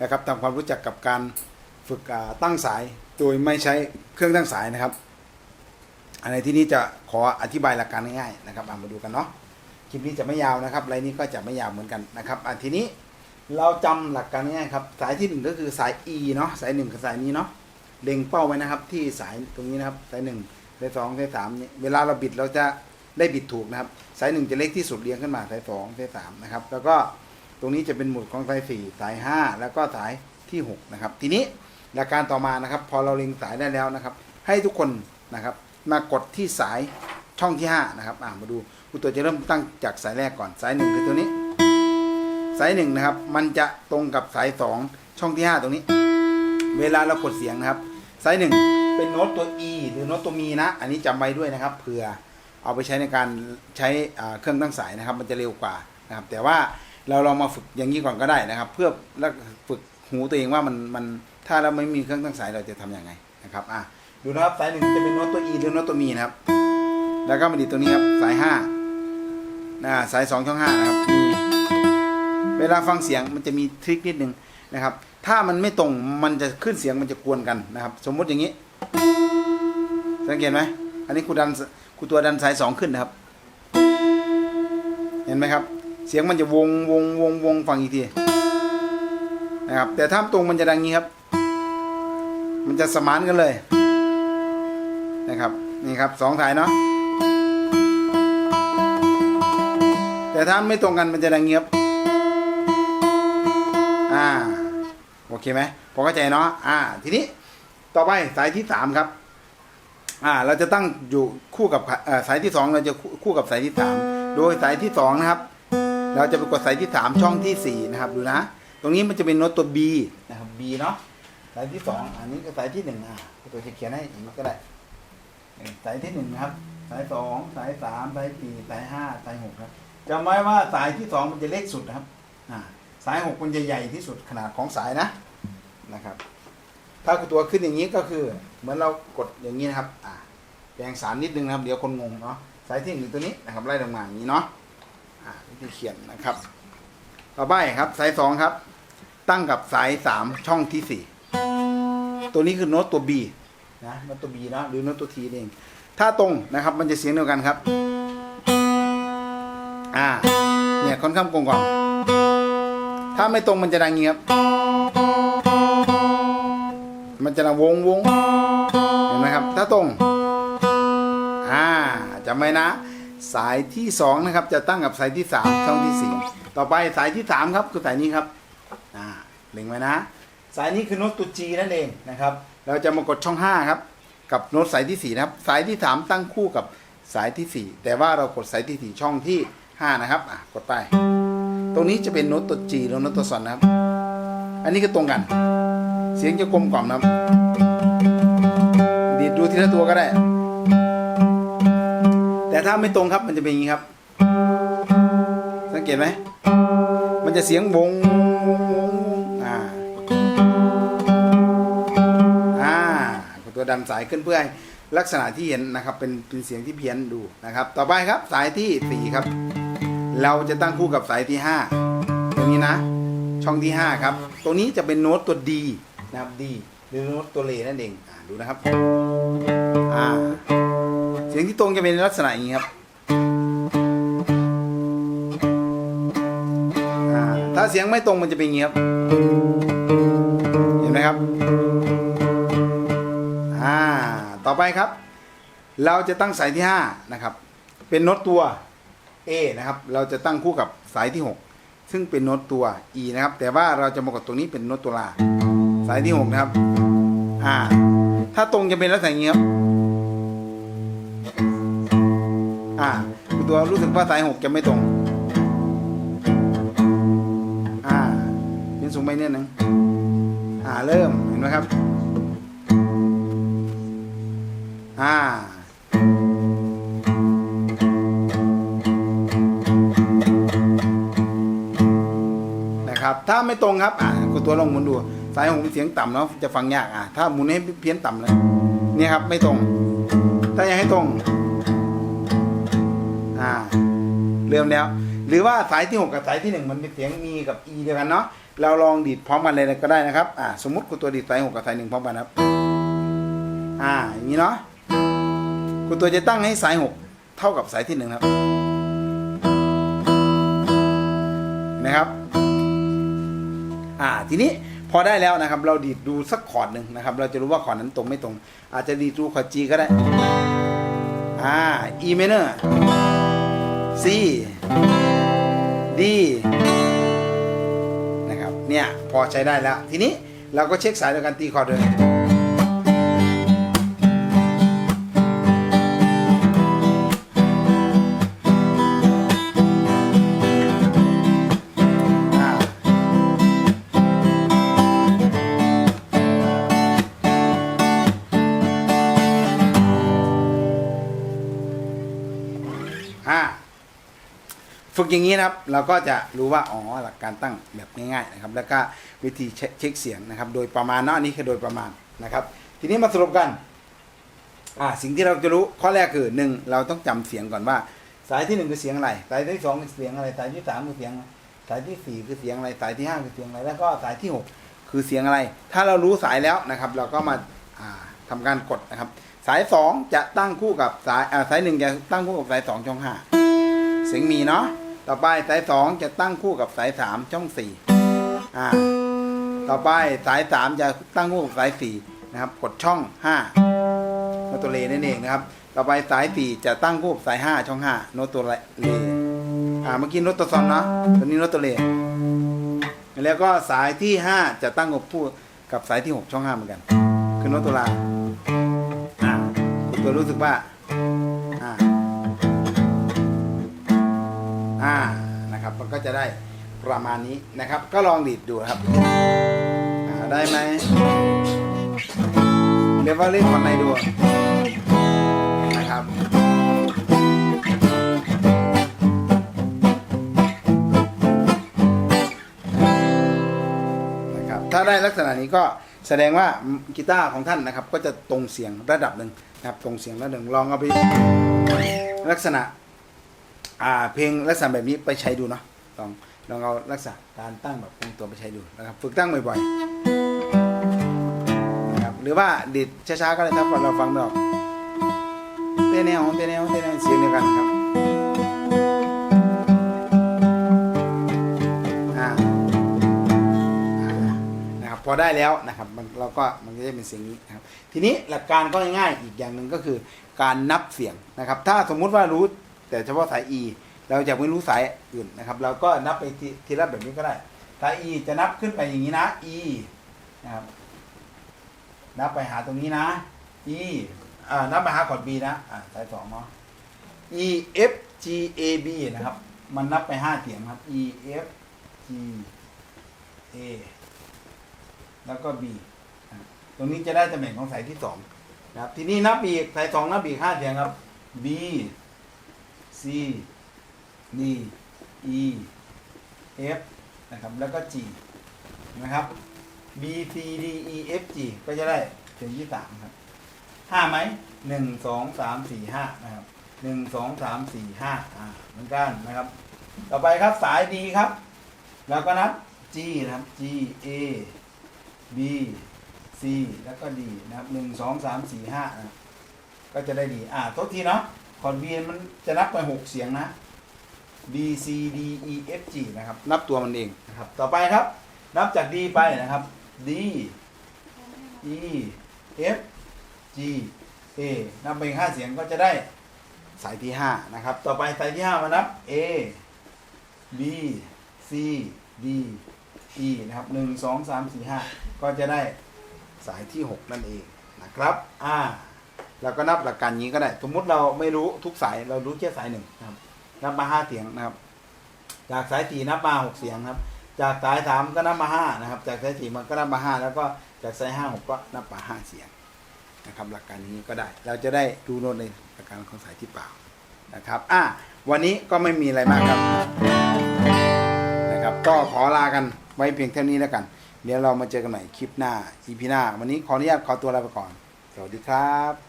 นะครับทำความรู้จักกับการฝึกตั้งสายโดยไม่ใช้เครื่องตั้งสายนะครับอันในที่นี้จะขออธิบายหลักการง่ายๆนะครับมาดูกันเนาะคลิปนี้จะไม่ยาวนะครับไลน์นี้ก็จะไม่ยาวเหมือนกันนะครับอะทีนี้เราจำหลักการง่ายๆครับสายที่หนึ่งก็คือสาย E เนาะสายหนึ่งกับสายนี้เนาะเล็งเป้าไว้นะครับ ที่สายตรงนี้นะครับสายหนึ่งสายสองสายสามเนี่ยเวลาเราบิดเราจะได้บิดถูกนะครับ สายหนึ่งจะเล็กที่สุดเรียงขึ้นมาสายสองสายสามนะครับแล้วก็ ตรงนี้จะเป็นหมุดของสายสี่สายห้าแล้วก็สายที่หกนะครับ ทีนี้หลักการต่อมานะครับ พอเราเล็งสายได้แล้วนะครับ ให้ทุกคนนะครับ มากดที่สายช่องที่ห้านะครับอ่ามาดูครูตัวจะเริ่มตั้งจากสายแรกก่อนสายหนึ่งคือตัวนี้ สายหนึ่งนะครับ มันจะตรงกับสายสองช่องที่ห้าตรงนี้ เวลาเรากดเสียงนะครับ สายหนึ่งเป็นโน้ตตัว E หรือโน้ตตัวมีนะ อันนี้จำไว้ด้วยนะครับเผื่อเอาไปใช้ในการใช้เครื่องตั้งสายนะครับ มันจะเร็วกว่านะครับ แต่ว่า เราลองมาฝึกอย่างนี้ก่อนก็ได้นะครับ เพื่อแล้วฝึกหูตัวเองว่ามันมันถ้าเราไม่มีเครื่องตั้งสายเราจะทำยังไงนะครับอะดูนะครับสายหนึ่งจะเป็นโน้ตตัว E หรือโน้ตตัวมีนะครับ แล้วก็มาดีตัวนี้ครับสายห้านะสายสองช่องห้านะครับมีเวลาฟังเสียงมันจะมีทริคนิดนึงนะครับ ถ้ามันไม่ตรงมันจะขึ้นเสียงมันจะกวนกันนะครับ สมมุติอย่างนี้ สังเกตไหมอันนี้ครูดันครูตัวดันสายสองขึ้นนะครับ เห็นไหมครับ เสียงมันจะวงวงวงวงฟังอีกทีนะครับ แต่ถ้าตรงมันจะดังงี้ครับ มันจะสมานกันเลยนะครับนี่ครับสองสายเนาะแต่ถ้าไม่ตรงกันมันจะดังเงียบอ่าโอเคไหมพอเข้าใจเนาะอ่า ทีนี้ต่อไปสายที่สามครับ อ่า เราจะตั้งอยู่คู่กับสายที่สองเราจะคู่กับสายที่สามโดยสายที่สองนะครับ เราจะไปกดสายที่สามช่องที่สี่นะครับดูนะ ตรงนี้มันจะเป็นโน้ตตัว B นะครับ B เนาะสายที่สองอันนี้ก็สายที่หนึ่งอะตัวจะเขียนให้อีกก็ได้สายที่หนึ่งนะครับ สายสองสายสามสายสี่สายห้าสายหกครับจำไว้ว่าสายที่สองมันจะเล็กสุดนะครับอ่าสายหกมันจะใหญ่ที่สุดขนาดของสายนะนะครับ ถ้าตัวขึ้นอย่างนี้ก็คือ เหมือนเรากดอย่างนี้นะครับ อ่าแปลงสารนิดนึงนะครับ เดี๋ยวคนงงเนาะสายที่หนึ่งตัวนี้นะครับไล่ลงมาอย่างนี้เนาะ อ่เขียนนะครับ ต่อไปครับสายสองครับ ตั้งกับสายสามช่องที่สี่ตัวนี้คือโน้ตตัว B นะโน้ตตัว B นะหรือโน้ตตัว T เอง ถ้าตรงนะครับมันจะเสียงเดียวกันครับ อ่า เนี่ยค่อนข้างกลมกล่อมถ้าไม่ตรงมันจะดังอย่างนี้ครับ มันจะดังวงวงเห็นไหมครับ ถ้าตรง อ่าจำไว้นะ สายที่สองนะครับจะตั้งกับสายที่สามช่องที่สี่ต่อไปสายที่สามครับคือสายนี้ครับอ่าเล็งไว้นะ สายนี้คือโน้ตตัว G นั่นเองนะครับ เราจะมากดช่อง 5 ครับ กับโน้ตสายที่ 4 นะครับ สายที่ 3 ตั้งคู่กับสายที่ 4 แต่ว่าเรากดสายที่ 4 ช่องที่ 5 นะครับอะกดไปตรงนี้จะเป็นโน้ตตัว G แล้วโน้ตตัวซอนนะครับ อันนี้ก็ตรงกัน เสียงจะกลมกล่อมนะครับดีดดูทีละตัวก็ได้ แต่ถ้าไม่ตรงครับมันจะเป็นอย่างนี้ครับ สังเกตไหมมันจะเสียงวงวงอ่าอ่าตัวดันสายขึ้นเพื่อให้ลักษณะที่เห็นนะครับเป็นเป็นเสียงที่เพี้ยนดูนะครับ ต่อไปครับสายที่สี่ครับ เราจะตั้งคู่กับสายที่ห้าตรงนี้นะ ช่องที่ห้าครับตัวนี้จะเป็นโน้ตตัว D นะครับ D หรือโน้ตตัวเลนั่นเองอ่าดูนะครับอ่า สียงที่ตรงจะเป็นลักษณะอย่างนี้ครับถ้าเสียงไม่ตรงมันจะเป็นอย่างนี้ครับ เห็นไหมครับอ่าต่อไปครับ เราจะตั้งสายที่ 5 นะครับ เป็นโน้ตตัว A นะครับ เราจะตั้งคู่กับสายที่ 6 ซึ่งเป็นโน้ตตัว E นะครับ แต่ว่าเราจะมากดตรงนี้เป็นโน้ตตัวลา สายที่ 6 นะครับอ่าถ้าตรงจะเป็นลักษณะอย่างนี้ครับ ตัวรู้สึกว่าสาย6จะไม่ตรง อ่าเป็นสูงไปเนี่ยดนึงอ่าเริ่มเห็นไหมครับ อ่านะครับถ้าไม่ตรงครับอ่ากดตัวลงหมุนดูสายหงเสียงต่ำแล้วจะฟังยากอ่าถ้าหมุนให้เพี้ยนต่ำเลยเนี่ยครับไม่ตรง ถ้าอยากให้ตรง เริ่มแล้ว หรือว่าสายที่6กับสายที่ 1 มันเป็นเสียงมีกับ E เดียวกันเนาะเราลองดีดพร้อมกันเลยก็ได้นะครับอ่าสมมติคุณตัวดีดสายหกกับสายหนึ่งพร้อมกันนะครับอ่าอย่างนี้เนาะคุณตัวจะตั้งให้สายหกเท่ากับสายที่หนึ่งครับนะครับอ่าทีนี้พอได้แล้วนะครับ เราดีดดูสักคอร์ดหนึ่งนะครับ เราจะรู้ว่าคอร์ดนั้นตรงไม่ตรง อาจจะดีดดูคอร์ด G ก็ได้อ่า E minor C D นะครับ เนี่ย พอใช้ได้แล้ว ทีนี้เราก็เช็คสายโดยการตีคอร์ดเลยอ่าอ่า ฝึกอย่างนี้นะครับ เราก็จะรู้ว่าอ๋อหลักการตั้งแบบง่ายๆนะครับ แล้วก็วิธีเช็คเสียงนะครับ โดยประมาณเนาะอันนี้คือโดยประมาณนะครับ ทีนี้มาสรุปกันอ่าสิ่งที่เราจะรู้ข้อแรกคือหนึ่งเราต้องจำเสียงก่อนว่า สายที่หนึ่งคือเสียงอะไร สายที่สองคือเสียงอะไร สายที่สามคือเสียงอะไรสายที่สี่คือเสียงอะไร สายที่ห้าคือเสียงอะไร แล้วก็สายที่หกคือเสียงอะไร ถ้าเรารู้สายแล้วนะครับ เราก็มาอ่าทำการกดนะครับ สายสองจะตั้งคู่กับสายอ่าสายหนึ่งจะตั้งคู่กับสายสองช่องห้าเสียงมีเนาะ ต่อไปสายสองจะตั้งคู่กับสายสามช่องสี่อ่า ต่อไปสายสามจะตั้งคู่กับสายสี่นะครับ กดช่องห้าโนตตัวเลนั่นเองนะครับ ต่อไปสายสี่จะตั้งคู่กับสายห้าช่องห้าโนตตัวเลอ่าเมื่อกี้โนตตัวซอนเนาะตัวนี้โนตตัวเลแล้วก็สายที่ห้าจะตั้งกับคู่กับสายที่หกช่องห้าเหมือนกัน คือโนตตัวลาอ่าคุณตัวรู้สึกว่า อ่านะครับมันก็จะได้ประมาณนี้นะครับ ก็ลองดีดดูครับอ่าได้ไหมเดี๋ยวว่าเล่นคนในดูนะครับนะครับ ถ้าได้ลักษณะนี้ก็แสดงว่ากีตาร์ของท่านนะครับ ก็จะตรงเสียงระดับหนึ่งนะครับตรงเสียงระดับหนึ่งลองเอาไปลักษณะ อ่าเพลงลักษณะแบบนี้ไปใช้ดูเนาะลองลองเอาลักษณะการตั้งแบบคงตัวไปใช้ดูนะครับ ฝึกตั้งบ่อยๆนะครับหรือว่าดิดช้าๆก็ได้ถ้าเราฟังไม่อกเตะแนวเตะแนวเตะแนวเสียงเดียวกันครับนะครับพอได้แล้วนะครับมันเราก็มันก็จะเป็นเสียงนี้นะครับทีนี้หลักการก็ง่ายๆอีกอย่างหนึ่งก็คือการนับเสียงนะครับ ถ้าสมมุติว่ารู้ แต่เฉพาะสาย E เราจะไม่รู้สายอื่นนะครับ เราก็นับไปทีทีละแบบนี้ก็ได้ สาย E จะนับขึ้นไปอย่างนี้นะ E นะครับ นับไปหาตรงนี้นะ E อ่านับไปหาคอร์ด B นะ อ่าสายสองเนาะ E F G A B นะครับ มันนับไปห้าเสียงครับ E F G A แล้วก็ B ตรงนี้จะได้ตำแหน่งของสายที่สองนะครับ ทีนี้นับอีกสายสองนับอีกห้าเสียงครับ B C D E F นะครับ แล้วก็ G นะครับ B C D E F G ก็จะได้เสียงที่สามครับห้าไหมหนึ่งสองสามสี่ห้านะครับหนึ่งสองสามสี่ห้าอ่าเหมือนกันนะครับ ต่อไปครับสาย D ครับ แล้วก็นับ G นะครับ G A B C แล้วก็ D นะครับหนึ่งสองสามสี่ห้านะก็จะได้ดี อ่าโทษทีเนาะ คอร์ด B มันจะนับไปหกเสียงนะ B C D E F G นะครับ นับตัวมันเองนะครับ ต่อไปครับ นับจาก D ไปนะครับ D E F G A นับไปห้าเสียงก็จะได้สายที่ห้านะครับ ต่อไปสายที่ห้ามานับ A B C D E นะครับหนึ่งสองสามสี่ห้าก็จะได้สายที่หกนั่นเองนะครับ อ่า เราก็นับหลักการนี้ก็ได้ สมมุติเราไม่รู้ทุกสายเรารู้แค่สายหนึ่งนะครับ นับมาห้าเสียงนะครับ จากสายสี่นับมาหกเสียงครับ จากสายสามก็นับมาห้านะครับ จากสายสี่มันก็นับมาห้าแล้วก็จากสายห้าหกก็นับมาห้าเสียงนะครับ หลักการนี้ก็ได้ เราจะได้ดูโน้ตในหลักการของสายที่เปล่านะครับ อะวันนี้ก็ไม่มีอะไรมากครับ นะครับ ก็ขอลากันไว้เพียงเท่านี้แล้วกัน เดี๋ยวเรามาเจอกันใหม่คลิปหน้า EP หน้า วันนี้ขออนุญาตขอตัวลาไปก่อน สวัสดีครับ